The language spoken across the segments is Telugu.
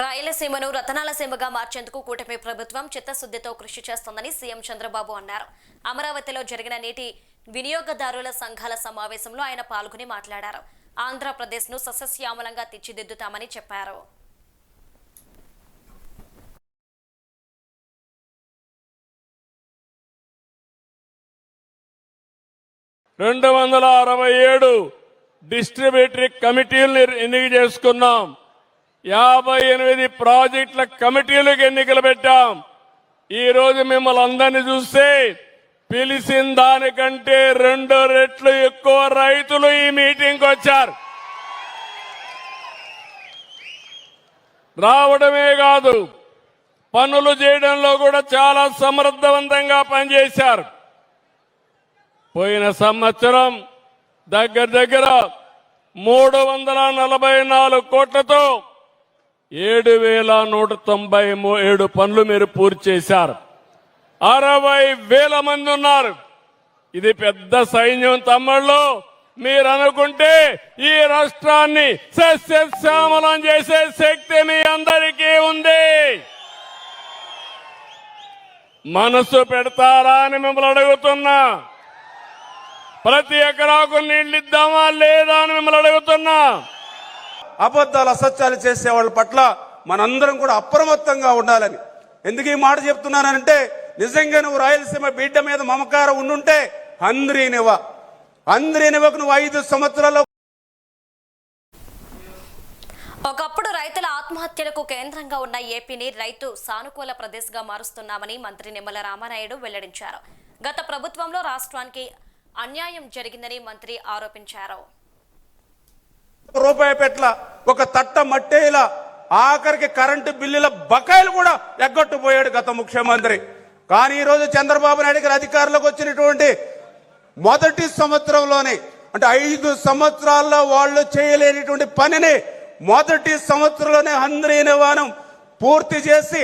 రాయలసీమను రతనాలసీమగా మార్చేందుకు కూటమి ప్రభుత్వం చిత్తశుద్ధితో కృషి చేస్తోందని సీఎం చంద్రబాబు అన్నారు. అమరావతిలో జరిగిన నేటి వినియోగదారుల సంఘాల సమావేశంలో ఆయన పాల్గొని మాట్లాడారు. ఆంధ్రప్రదేశ్ను సస్యశ్యామలంగా తీర్చిదిద్దుతామని చెప్పారు. రెండు వందల అరవై ఏడు డిస్ట్రిబ్యూటరీ కమిటీలను ఎన్నిక చేసుకున్నాం. యాభై ఎనిమిది ప్రాజెక్టుల కమిటీలకు ఎన్నికలు పెట్టాం. ఈ రోజు మిమ్మల్ని అందరినీ చూస్తే పిలిచిన దానికంటే రెండు రెట్లు ఎక్కువ రైతులు ఈ మీటింగ్కి వచ్చారు. రావడమే కాదు పనులు చేయడంలో కూడా చాలా సమర్థవంతంగా పనిచేశారు. పోయిన సంవత్సరం దగ్గర దగ్గర మూడు వందల నలభై నాలుగు కోట్లతో ఏడు వేల నూట తొంభై ఏడు పనులు మీరు పూర్తి చేశారు. అరవై వేల మంది ఉన్నారు. ఇది పెద్ద సైన్యం తమ్ముళ్ళు. మీరు అనుకుంటే ఈ రాష్ట్రాన్ని సస్యశ్యామలం చేసే శక్తి మీ అందరికీ ఉంది. మనసు పెడతారా అని మిమ్మల్ని అడుగుతున్నా. ప్రతి ఎకరాకు నీళ్ళిద్దామా లేదా అని మిమ్మల్ని అడుగుతున్నా. అబద్ధాలు అసత్యాలు చేసే వాళ్ళ పట్ల మనందరం కూడా అప్రమత్తంగా ఉండాలని. ఎందుకు ఈ మాట చెప్తున్నానంటే నిజంగా నువ్వు రాయలసీమ బిడ్డ మీద మమకారం ఉండుంటే అంద్రీనివ అంద్రీనివకు నువ్వు ఐదు సంవత్సరాల్లో ఒకప్పుడు రైతుల ఆత్మహత్యలకు కేంద్రంగా ఉన్న ఏపీని రైతు సానుకూల ప్రదేశ్గా మారుస్తున్నామని మంత్రి నిమ్మల రామానాయుడు వెల్లడించారు. గత ప్రభుత్వంలో రాష్ట్రానికి అన్యాయం జరిగిందని మంత్రి ఆరోపించారు. రూపాయి పెట్ల ఒక తట్ట మట్టేలా ఆఖరికి కరెంటు బిల్లుల బకాయిలు కూడా ఎగ్గొట్టుపోయాడు గత ముఖ్యమంత్రి. కానీ ఈరోజు చంద్రబాబు నాయుడు గారు అధికారంలోకి వచ్చినటువంటి మొదటి సంవత్సరంలోనే అంటే ఐదు సంవత్సరాల్లో వాళ్ళు చేయలేనిటువంటి పనిని మొదటి సంవత్సరంలోనే హంద్రీనివానం పూర్తి చేసి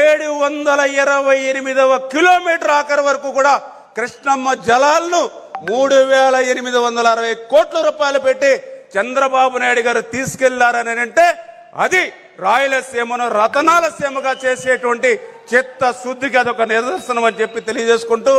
ఏడు వందల ఇరవై ఎనిమిదవ కిలోమీటర్ ఆఖరి వరకు కూడా కృష్ణమ్మ జలాలను మూడు వేల ఎనిమిది వందల అరవై కోట్ల రూపాయలు పెట్టి చంద్రబాబు నాయుడు గారు తీసుకెళ్ళారని అంటే అది రాయలసీమను రతనాల సీమగా చేసేటువంటి చిత్త శుద్ధికి అదొక నిదర్శనం అని చెప్పి తెలియజేసుకుంటూ